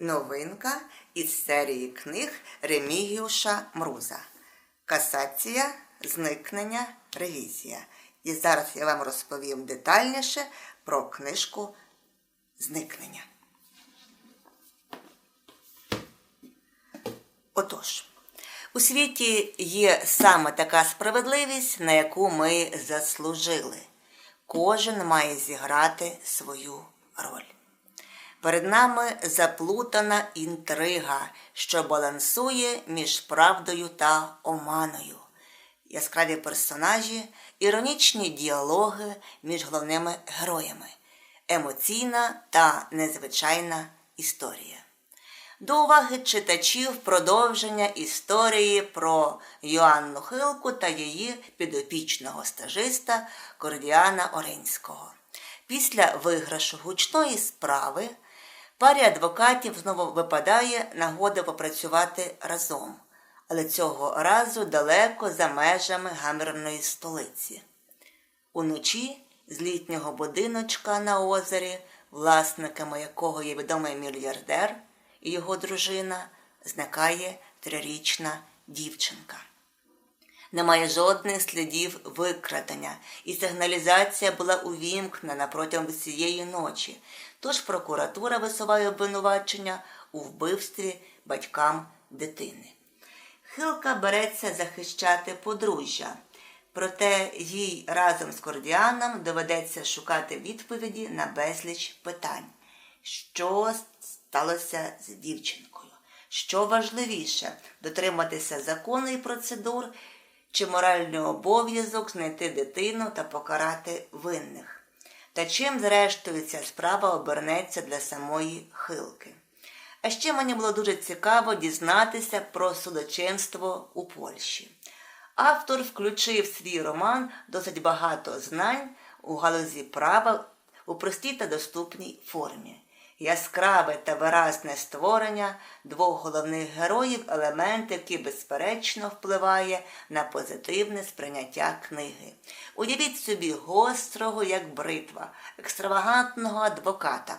Новинка із серії книг Ремігіуша Мруза. Касація, зникнення, ревізія. І зараз я вам розповім детальніше про книжку Зникнення. Отож, у світі є саме така справедливість, на яку ми заслужили. Кожен має зіграти свою роль. Перед нами заплутана інтрига, що балансує між правдою та оманою, яскраві персонажі, іронічні діалоги між головними героями, емоційна та незвичайна історія. До уваги читачів продовження історії про Йоанну Хилку та її підопічного стажиста Кордіана Оренського. Після виграшу гучної справи парі адвокатів знову випадає нагода попрацювати разом, але цього разу далеко за межами гамерної столиці. Уночі з літнього будиночка на озері, власниками якого є відомий мільярдер і його дружина, зникає трирічна дівчинка. Немає жодних слідів викрадення, і сигналізація була увімкнена протягом всієї ночі. Тож прокуратура висуває обвинувачення у вбивстві батькам дитини. Хилка береться захищати подружжя, проте їй разом з Кордіаном доведеться шукати відповіді на безліч питань, що сталося з дівчинкою, що важливіше дотриматися закону і процедур чи моральний обов'язок знайти дитину та покарати винних. Та чим, зрештою, ця справа обернеться для самої Хилки. А ще мені було дуже цікаво дізнатися про судочинство у Польщі. Автор включив свій роман досить багато знань у галузі права у простій та доступній формі яскраве та виразне створення двох головних героїв елемент, який безперечно впливає на позитивне сприйняття книги. Уявіть собі гострого, як бритва, екстравагантного адвоката.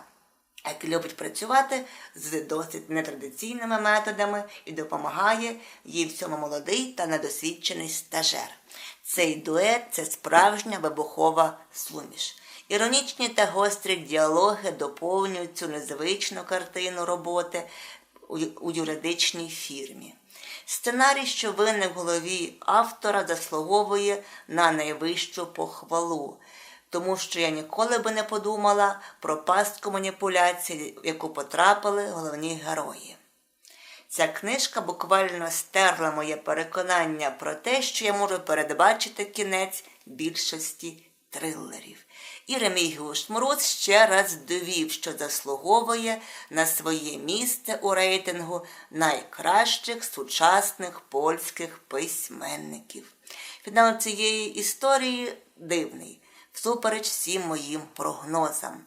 Який любить працювати з досить нетрадиційними методами і допомагає їй в цьому молодий та недосвідчений стажер. Цей дует це справжня вибухова суміш. Іронічні та гострі діалоги доповнюють цю незвичну картину роботи у юридичній фірмі. Сценарій, що виник в голові автора, заслуговує на найвищу похвалу, тому що я ніколи би не подумала про пастку маніпуляцій, в яку потрапили головні герої. Ця книжка буквально стерла моє переконання про те, що я можу передбачити кінець більшості трилерів. І Ремігіуш Мороз ще раз довів, що заслуговує на своє місце у рейтингу найкращих сучасних польських письменників. Фінал цієї історії дивний, всупереч всім моїм прогнозам.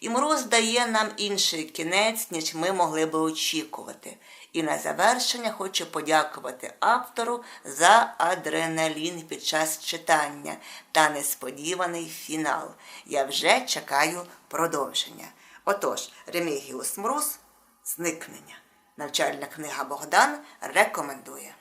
І мороз дає нам інший кінець, ніж ми могли би очікувати. І на завершення хочу подякувати автору за адреналін під час читання та несподіваний фінал. Я вже чекаю продовження. Отож, Ремігіус Мороз зникнення. Навчальна книга Богдан рекомендує.